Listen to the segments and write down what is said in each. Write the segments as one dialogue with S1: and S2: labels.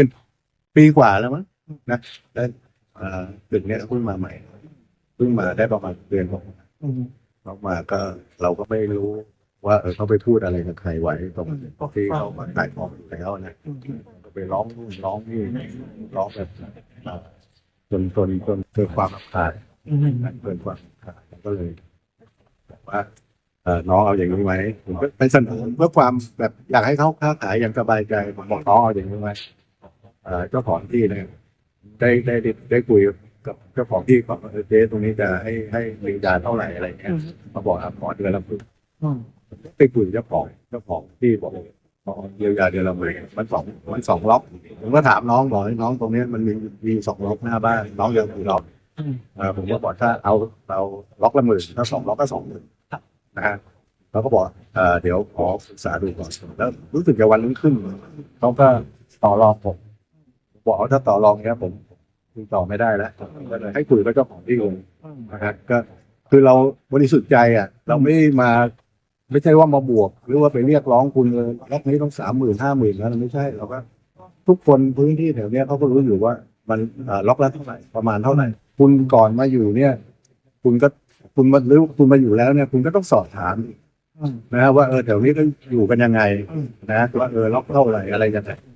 S1: เป็นปีกว่าแล้วมั้งนะแล้วเอ่อตึกเนี้ยเพิ่งมาใหม่เพิ่งมาได้ประมาณเดือนกว่า
S2: อืม
S1: เขามาก็เราก็ไม่รู้ว่าเออเขาไปพูดอะไรกับใครไว้ตรงที่เขามาขายของอยู่แล้วนะ
S2: อืม
S1: ก็ไปร้องนู่นร้องนี่ร้องแบบอ่าจนจนจนเกิดความรำคาญ
S2: อืม
S1: เกิดความรำคาญก็เลยบอกว่าเออน้องเอาอย่างนี้ไหมผมก็ไปเสนอเพื่อความแบบอยากให้เขาค้าขายอย่างสบายใจผมบอกน้องเอาอย่างนี้ไหม เอ่อเจ้าของที่เนี่ยได้ได้ได้ได้คุยกับเจ้าของที่ก่อนว่าเออเจ๊ตรงนี้จะให้ให้มีดาเท่าไหร่อะไรเงี้ยมาบอกครับขอเดือนละหมื่น
S2: อืม
S1: ไปคุยกับเจ้าของเจ้าของที่บอกขอเยียวยาเดือนละหมื่นมันสองมันสองล็อกผมก็ถามน้องบอกให้น้องตรงเนี้ยมันมีมีสองล็อกหน้าบ้านน้องยังอยู่ล็อก
S2: อืม
S1: เอ่อผมก็บอกถ้าเอาเราล็อกละหมื่นถ้าสองล็อกก็สองหมื่นนะฮะเขาก็บอกเอ่อเดี๋ยวขอศึกษาดูก่อนแล้วรู้สึกจะวันรุ่งขึ้นเขาก็ต่อรองผม บอกว่าถ้าต่อรองเนี้ยผมคุยต่อไม่ได้แล้วก็เลยให้คุยกับเจ้าของที่เลย
S2: อืม
S1: นะครับก็คือเราบริสุทธิ์ใจอะ เราไม่ได้มา ไม่ใช่ว่ามาบวก หรือว่าไปเรียกร้องคุณเลยล็อกนี้ต้องสามหมื่นห้าหมื่นแล้วไม่ใช่เราก็ทุกคนพื้นที่แถวเนี้ยเขาก็รู้อยู่ว่ามันเอ่อล็อกละเท่าไหร่ประมาณเท่าไหร่คุณก่อนมาอยู่เนี่ย คุณก็คุณมาหรือคุณมาอยู่แล้วเนี่ย คุณก็ต้องสอบถาม
S2: อืม
S1: นะฮะว่าเออแถวนี้ก็อยู่กันยังไง
S2: อืม
S1: นะว่าเออล็อกเท่าไหร่อะไรยังไงส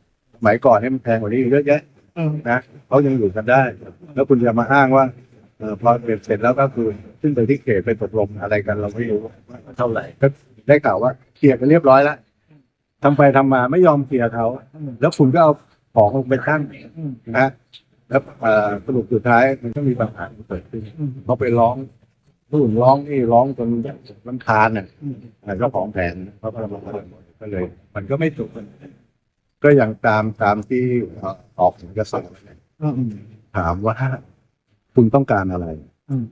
S1: มัยก่อนเนี่ยมันแพงกว่านี้เยอะแยะ
S2: อืม
S1: นะเขายังอยู่กันได้ แล้วคุณจะมาอ้างว่าเออพอเปลี่ยนเสร็จแล้วก็คือขึ้นไปที่เขตไปตกลงอะไรกันเราไม่รู้ว่าเท่าไหร่ก็ได้ข่าวว่าเคลียร์กันเรียบร้อยแล้วทำไปทำมาไม่ยอมเคลียร์เขา
S2: อืม
S1: แล้วคุณก็เอาของลงไปตั้ง
S2: อืม
S1: นะแล้วเอ่อสรุปสุดท้ายมันก็มีปัญหาเกิดขึ้น
S2: อืม
S1: เขาไปร้องนู่นร้องนี่ร้องจนลำคาญน่ะ
S2: อืม
S1: เจ้าของแผนเขาก็มาก็เลยมันก็ไม่จบ ก็อย่างตามตามที่เอ่อออกถึงกระแสเนี่ย
S2: อืมอืม
S1: ถามว่าคุณต้องการอะไร
S2: อืม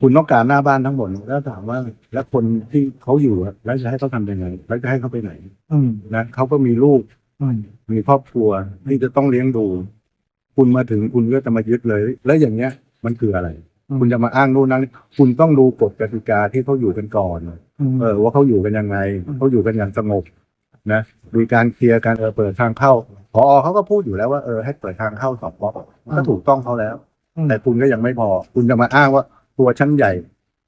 S1: คุณต้องการหน้าบ้านทั้งหมดแล้วถามว่า แล้วคนที่เขาอยู่อะแล้วจะให้เขาทำยังไงแล้วจะให้เขาไปไหน
S2: อืม
S1: นะเขาก็มีลูก
S2: อืม
S1: มีครอบครัวที่จะต้องเลี้ยงดู คุณมาถึงคุณก็จะมายึดเลย แล้วอย่างเงี้ย มันคืออะไร คุณจะมาอ้างนู่นนั่นคุณต้องดูกฎกติกาที่เขาอยู่กันก่อน
S2: อืม
S1: เออว่าเขาอยู่กันยังไง
S2: อืม
S1: เขาอยู่กันอย่างสงบ นะมีการเคลียร์การเออเปิดทางเข้าพอเขาก็พูดอยู่แล้วว่าเออให้เปิดทางเข้าสองบล็อกก็ถูกต้องเขาแล้วแต่คุณก็ยังไม่พอ คุณจะมาอ้างว่าตัวชั้นใหญ่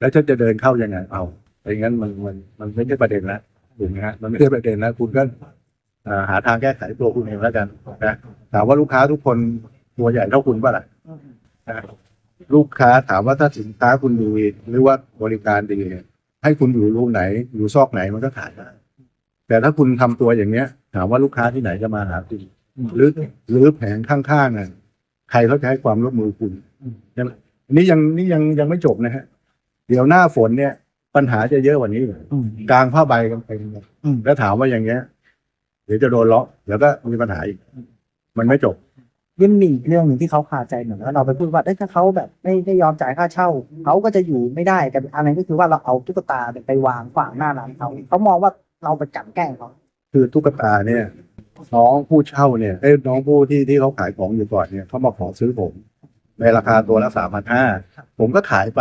S1: แล้วฉันจะเดินเข้ายังไงเอาอย่างนั้นมันมันมันไม่ใช่ประเด็นแล้วถูกไหมฮะมันไม่ใช่ประเด็นแล้วคุณก็อ่าหาทางแก้ไขตัวคุณเองแล้วกันนะถามว่าลูกค้าทุกคนตัวใหญ่เท่าคุณป่ะล่ะ
S2: อืม
S1: นะลูกค้าถามว่าถ้าสินค้าคุณดีหรือว่าบริการดีเนี่ยให้คุณอยู่รูไหน อยู่ซอกไหนมันก็ขายได้ แต่ถ้าคุณทำตัวอย่างเนี้ย ถามว่าลูกค้าที่ไหนจะมาหาคุณ
S2: อืม
S1: หรือหรือแผงข้างๆน่ะใครเขาจะให้ความร่วมมือคุณ
S2: อืม
S1: ใช่ไหมนี่ยังนี่ยังยังไม่จบนะฮะ เดี๋ยวหน้าฝนเนี่ย ปัญหาจะเยอะกว่านี้อีก
S2: อืม
S1: กลางผ้าใบกันเต็มเลย
S2: อืม
S1: แล้วถามว่าอย่างเงี้ย เดี๋ยวจะโดนล็อกเดี๋ยวก็มีปัญหาอีก มันไม่จบ
S2: ยังมีอีกเรื่องหนึ่งที่เขาคาใจเหมือนว่าเราไปพูดว่าเอ้ยถ้าเขาแบบไม่ได้ยอมจ่ายค่าเช่าเขาก็จะอยู่ไม่ได้กันอะไรก็คือว่าเราเอาตุ๊กตาไปวางขวางหน้าร้านเขาเขามองว่า เราไปกลันแกล้งเขา
S1: คือตุ๊กตาเนี่ย น้องผู้เช่าเนี่ยเอ้ยน้องผู้ที่ที่เขาขายของอยู่ก่อนเนี่ยเขามาขอซื้อผม ในราคาตัวละสามพันห้าผมก็ขายไป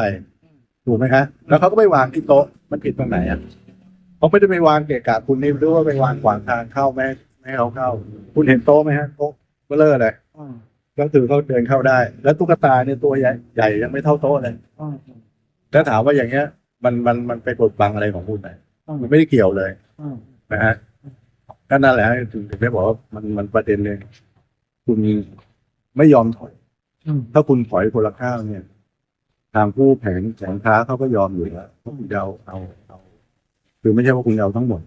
S1: ถูกไหมฮะแล้วเขาก็ไปวางที่โต๊ะมันผิดตรงไหนอะเขาไม่ได้ไปวางเกะกะคุณนี่หรือว่าไปวางขวางทางเข้าแม่ไม่ให้เขาเข้า คุณเห็นโต๊ะไหมฮะโต๊ะเบลเลอร์เลย
S2: อืม
S1: ก็คือเขาเดินเข้าได้ แล้วตุ๊กตาเนี่ยตัวใหญ่ใหญ่ยังไม่เท่าโต๊ะเลย
S2: อืม
S1: แล้วถามว่าอย่างเงี้ย มันมันมันไปกดบังอะไรของคุณไหน
S2: อืม
S1: มันไม่ได้เกี่ยวเลย
S2: อืม
S1: นะฮะก็นั่นแหละถึงถึงได้บอกว่ามันมันประเด็นเลยคุณไม่ยอมถอย
S2: อืม
S1: ถ้าคุณถอยคนละข้าวเนี่ย ทางผู้แผงแผงค้าเขาก็ยอมอยู่แล้วว่าคุณจะเอาเอาเอาคือไม่ใช่ว่าคุณเอาทั้งหมด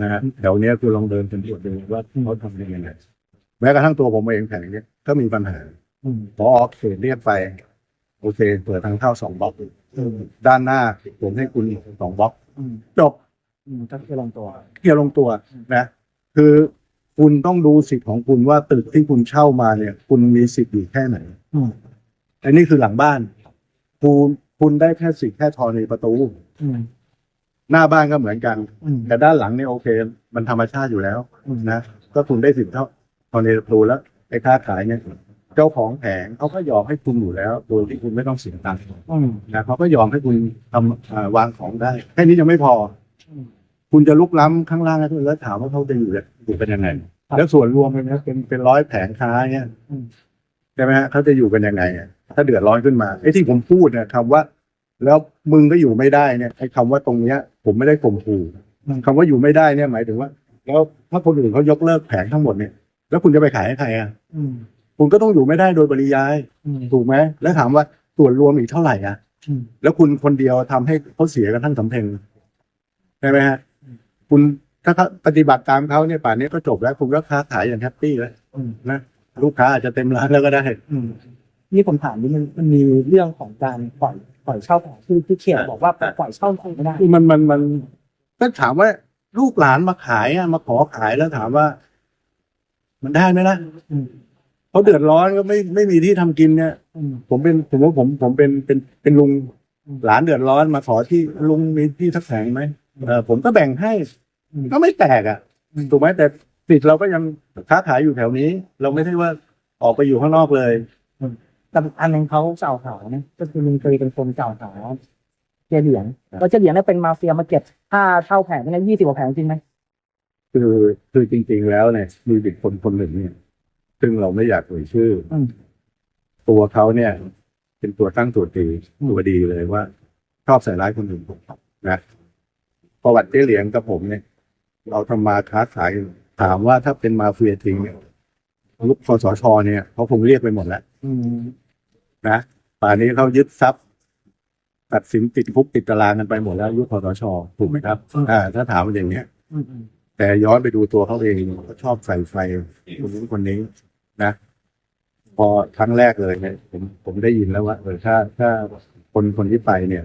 S1: นะฮะแถวเนี้ยคือลองเดินเป็นตรวจดูว่าเขาทำยังไงแม้กระทั่งตัวผมเองแผงเนี้ยก็มีปัญหา
S2: อืม
S1: พอเขตเรียกไป โอเค เปิดทางเข้าสองบล็อก
S2: อืม
S1: ด้านหน้าผมให้คุณอีกสองบล็อก
S2: อืม
S1: จบ
S2: อืมก็คือลงตัว
S1: เคลียร์ลงตัวนะ คือคุณต้องดูสิทธิ์ของคุณว่าตึกที่คุณเช่ามาเนี่ย คุณมีสิทธิ์อยู่แค่ไหน
S2: อืม
S1: อันนี้คือหลังบ้าน คุณคุณได้แค่สิทธิ์แค่ทอในประตู
S2: อืม
S1: หน้าบ้านก็เหมือนกัน
S2: อืม
S1: แต่ด้านหลังเนี่ยโอเค มันธรรมชาติอยู่แล้ว
S2: อืม
S1: นะก็คุณได้สิทธิ์เท่าทอในประตูแล้วไอ้ค้าขายเนี่ยเจ้าของแผงเขาก็ยอมให้คุณอยู่แล้วโดยที่คุณไม่ต้องเสียตังค์
S2: อืม
S1: นะเขาก็ยอมให้คุณทำอ่าวางของได้ แค่นี้ยังไม่พอ
S2: อืม
S1: คุณจะลุกล้ำข้างล่างให้คุณแล้วถามว่าเขาจะอยู่เนี่ยอยู่เป็นยังไง
S2: คครับ
S1: แล้วส่วนรวมเป็นเป็นเป็นร้อยแผงค้าเนี่ย
S2: อืม
S1: ใช่ไหมฮะเขาจะอยู่กันยังไงอะถ้าเดือดร้อนขึ้นมาไอ้ที่ผมพูดเนี่ยคำว่า แล้วมึงก็อยู่ไม่ได้เนี่ยไอ้คำว่าตรงเนี้ย ผมไม่ได้ข่มขู่คำว่าอยู่ไม่ได้เนี่ยหมายถึงว่า แล้วถ้าคนอื่นเขายกเลิกแผงทั้งหมดเนี่ย แล้วคุณจะไปขายให้ใครอะ
S2: อืม
S1: คุณก็ต้องอยู่ไม่ได้โดยปริยาย
S2: อืม
S1: ถูกไหมแล้วถามว่าส่วนรวมอีกเท่าไหร่อะ
S2: อืม
S1: แล้วคุณคนเดียวทำให้เขาเสียกันทั้งสำเพ็งใช่ไหมฮะ คุณถ้าเขาปฏิบัติตามเขาเนี่ยป่านนี้ก็จบแล้ว คุณก็ค้าขายอย่างแฮปปี้แล้ว
S2: อืม
S1: นะลูกค้าอาจจะเต็มร้านแล้วก็ได้
S2: อืมนี่ผมถามนี่มันมันมีเรื่องของการปล่อยปล่อยเช่าของที่ที่เขียนบอกว่าปล่อยเช่าของไม่ได้
S1: คือมันมันมันก็ถามว่าลูกหลานมาขายอะมาขอขายแล้วถามว่า มันได้ไหมล่ะ
S2: อืม
S1: เขาเดือดร้อนก็ไม่ไม่มีที่ทำกินเนี่ย
S2: อืม
S1: ผมเป็นผมว่าผมผมเป็นเป็นเป็นลุง
S2: อืม
S1: หลานเดือดร้อนมาขอที่ลุงมีที่สักแผงไหม เออผมก็แบ่งให้
S2: อืม
S1: ก็ไม่แตกอะ
S2: อืม
S1: ถูกไหมแต่สิทธิ์เราก็ยังค้าขายอยู่แถวนี้ เราไม่ใช่ว่าออกไปอยู่ข้างนอกเลย
S2: แต่อันหนึงเขาเจ้าหานะก็คือลุงเคยเป็นคนเจ้าหาเจเหลียงแล้วเจเหลียงเนี่ยเป็นมาเฟียมาเก็บค่าเช่าแผงนี่ยี่สิบกว่าแผงจริงไหม
S1: คือคือจริง ๆ แล้วเนี่ยมีเด็กคนคนหนึ่งเนี่ย ซึ่งเราไม่อยากเอ่ยชื่อ
S2: อืม
S1: ตัวเขาเนี่ย เป็นตัวตั้งตัวตี
S2: อืม
S1: ตัวดีเลยว่า ชอบใส่ร้ายคนอื่นนะ ประวัติเจ๊เหลียงกับผมเนี่ย เราทำมาค้าขายถามว่าถ้าเป็นมาเฟียจริงเนี่ยยุคคสชเนี่ยเขาคงเรียกไปหมดแล้ว
S2: อืม
S1: นะป่านนี้เขายึดทรัพย์ ตัดสินติดคุกติดตารางกันไปหมดแล้วยุคคสชถูกไหมครับ อ่า ถ้าถามอย่างเนี้ย
S2: อืมอืม
S1: แต่ย้อนไปดูตัวเขาเองเขาชอบใส่ไฟคนนู้นคนนี้นะพอครั้งแรกเลยเนี่ยผมผมได้ยินแล้วว่าเออถ้าถ้าคนคนที่ไปเนี่ย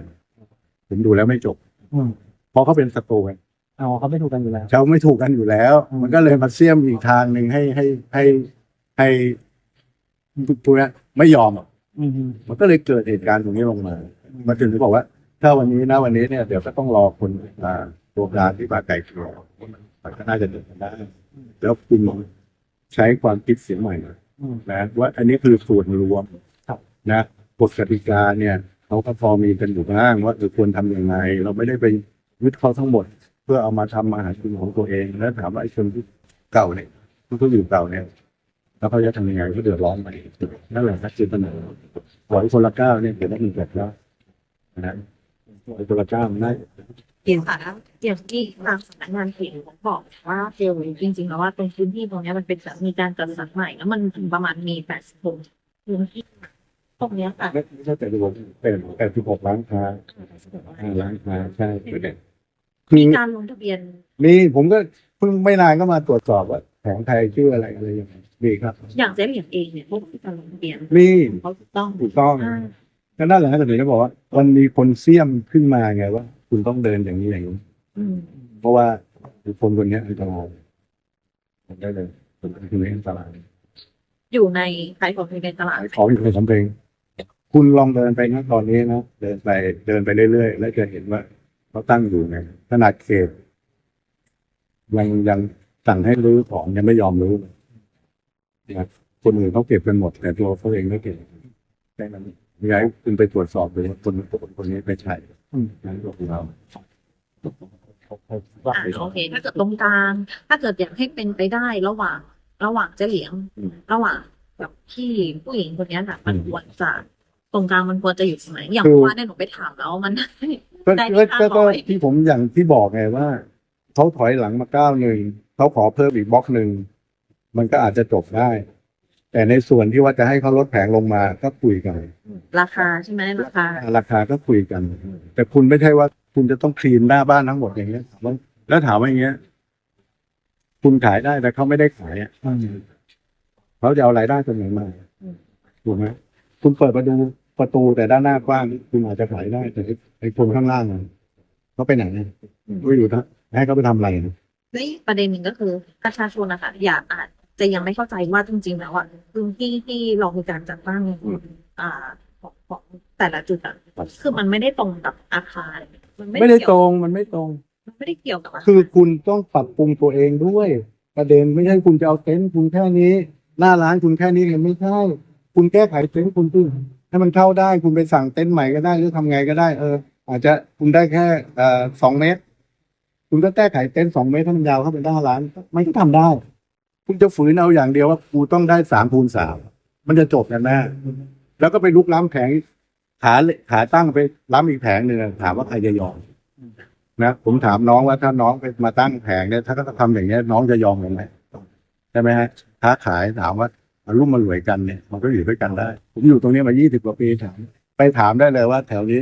S1: ผมดูแล้วไม่จบ
S2: อืม
S1: เพราะเขาเป็นศัตรูกัน
S2: เอาเขาไม่ถูกกันอยู่แล้ว
S1: เขาไม่ถูกกันอยู่แล้ว
S2: อืม
S1: มันก็เลยมาเสี่ยมอีกทางหนึ่งให้ให้ให้ให้พูดนะไม่ยอมอะ
S2: อืมอืม
S1: มันก็เลยเกิดเหตุการณ์ตรงนี้ลงมามาถึงที่บอกว่า ถ้าวันนี้นะวันนี้เนี่ยเดี๋ยวก็ต้องรอคนอ่าตัวการที่มาไก่เกลี่ยมันก็น่าจะเดินกันได้แล้วคุณใช้ความคิดเสียงใหม่
S2: อืม
S1: นะว่าอันนี้คือส่วนรวม
S2: ครับ
S1: นะกฎกติกาเนี่ยเขาก็พอมีกันอยู่บ้างว่าเออควรทำยังไง เราไม่ได้ไป ยึดเขาทั้งหมด เพื่อเอามาทำอาหารกินของตัวเอง แล้วถามว่าไอ้คนที่เก่าเนี่ยคนที่อยู่เก่าเนี่ยแล้วเขาจะทำยังไงเขาเดือดร้อนไหมนั่นแหละนักจิตปัญญาปล่อยคนละก้าวเนี่ยเดี๋ยวต้องมีแบบแล้วนะปล่อยคนละก้าวมันได้
S3: เห็นค่ะอย่างที่ทางสำนักงานเขตบอกว่าเซลล์จริงๆแล้วว่าตรงพื้นที่ตรงเนี้ยมันเป็นแบบมีการจัดสรรใหม่แล้วมันประมาณมีแปดสิบหกพื้นที่ตรงเนี้ยค่ะ
S1: ไม่ไม่ใช่แต่รวมเป็นแต่สิบหกล้านค้าห้าล้านค้าใช่ มี
S3: การลงทะเบียน
S1: นี่ผมก็เพิ่งไม่นานก็มาตรวจสอบว่าแผงไทยชื่ออะไรอะไรยังไงมีครับ
S3: อย่างเจ๊เหลียงเองเนี่ยพวกการลงทะเบียน
S1: มี
S3: เขาถูกต้อง
S1: ถูกต้อง
S3: อ่า
S1: ก็นั่นแหละฮะแต่ถึงจะบอกว่า มันมีคนเสี่ยมขึ้นมาไงว่า คุณต้องเดินอย่างนี้อย่างนี้
S3: อืม
S1: เพราะว่าคนคนเนี้ยอันตรายผมได้เลยผมคืออันตราย
S3: อยู่ในขายของอยู่ในตลาด
S1: ขายของอยู่ในสำเพ็งคุณลองเดินไปนะตอนนี้นะเดินไปเดินไปเรื่อยๆแล้วจะเห็นว่า เขาตั้งอยู่ไงขนาดเขตยังยังสั่งให้รื้อของยังไม่ยอมรื้อเลยนะคนอื่นเขาเก็บกันหมด แต่ตัวเขาเองไม่เก็บแต่นั้นอยากให้คุณไปตรวจสอบดูว่าคนคนคนนี้ไม่ใช่
S2: อืม
S1: นั่นก็คือเรา
S3: อ่าโอเค ถ้าเกิดตรงกลาง ถ้าเกิดอยากให้เป็นไปได้ระหว่าง ระหว่างเจ๊เหลียง ระหว่างกับที่ผู้หญิงคนเนี้ยค่ะมันควรจะตรงกลางมันควรจะอยู่ตรงไหนอย่างเมื่อวานเนี่ยหนูไปถามแล้วมัน
S1: ก็
S3: ได้
S1: ก็
S3: ห้า
S1: ก็ก็
S3: ร้อย
S1: ที่ผมอย่างที่บอกไงว่าเขาถอยหลังมาก้าวหนึ่งเขาขอเพิ่มอีกบล็อกหนึ่งมันก็อาจจะจบได้ แต่ในส่วนที่ว่าจะให้เขาลดแผงลงมาก็คุยกัน
S3: ราคาใช่ไหมราคา
S1: ราคาก็คุยกัน แต่คุณไม่ใช่ว่าคุณจะต้องคลีนหน้าบ้านทั้งหมดอย่างเงี้ยถามว่าแล้วถามว่าอย่างเงี้ย คุณขายได้แต่เขาไม่ได้ขายอะ
S2: อืม
S1: เขาจะเอารายได้ตรงไหนมา
S3: อืม
S1: ถูกไหมคุณเปิดประตู ประตูแต่ด้านหน้ากว้างคุณอาจจะขายได้แต่ไอ้คนข้างล่างอะเขาไปไหนอะไม่อยู่นะให้เขาไปทำอะไรนะ
S3: และอีกประเด็นหนึ่งก็คือประชาชนนะคะอยากอาจจะยังไม่เข้าใจว่าจริงๆแล้วอะพื้นที่ที่เรามีการจัดตั้งอ่าของของแต่ละจุดอะคือมันไม่ได้ตรงกับอาคารมัน
S1: ไม่ได้ต
S3: เกี่ยว
S1: รงมันไม่ตรง
S3: มันไม่ได้เกี่ยวกับอาคาร
S1: คือคุณต้องปรับปรุงตัวเองด้วย ประเด็นไม่ใช่คุณจะเอาเต็นท์คุณแค่นี้ หน้าร้านคุณแค่นี้มันไม่ใช่ คุณแก้ไขเต็นท์คุณขึ้น ให้มันเข้าได้คุณไปสั่งเต็นท์ใหม่ก็ได้หรือทำไงก็ได้เออ อาจจะคุณได้แค่เอสองเมตร คุณก็แก้ไขเต็นท์สองเมตรให้มันยาวเข้าไปหน้าร้านมันก็ทำได้ คุณจะฝืนเอาอย่างเดียวว่ากูต้องได้สามคูณสามมันจะจบกันแน่แล้วก็ไปลุกล้ำแผงขาขาตั้งไปล้ำอีกแผงหนึ่งถามว่าใครจะยอมนะผมถามน้องว่าถ้าน้องไปมาตั้งแผงเนี่ยถ้าก็ทำอย่างเงี้ยน้องจะยอมไหมใช่ไหมฮะค้าขายถามว่า รุ่มมารวยกันเนี่ยมันก็อยู่ด้วยกันได้ ผมอยู่ตรงนี้มายี่สิบกว่าปีถามไปถามได้เลยว่า แถวนี้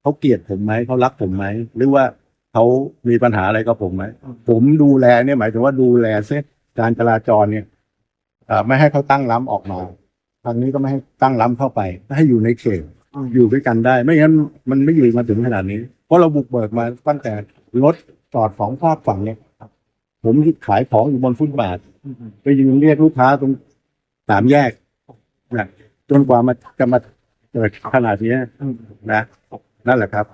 S1: เขาเกลียดผมไหมเขารักผมไหมหรือว่าเขามีปัญหาอะไรกับผมไหมผมดูแลเนี่ยหมายถึงว่าดูแลเส้นการจราจรเนี่ยไม่ให้เขาตั้งล้ำออกมาทางนี้ก็ไม่ให้ตั้งล้ำเข้าไปให้อยู่ในเขตอยู่ด้วยกันได้ ไม่งั้นมันไม่อยู่มาถึงขนาดนี้ เพราะเราบุกเบิกมาตั้งแต่รถจอดสองฝากฝั่งเนี่ยผมขายของอยู่บนฟุตบาทไปยืนเรียกลูกค้าตรง สามแยกนะจนกว่ามันจะมาเกิดขนาดนี้นะนั่นแหละครับ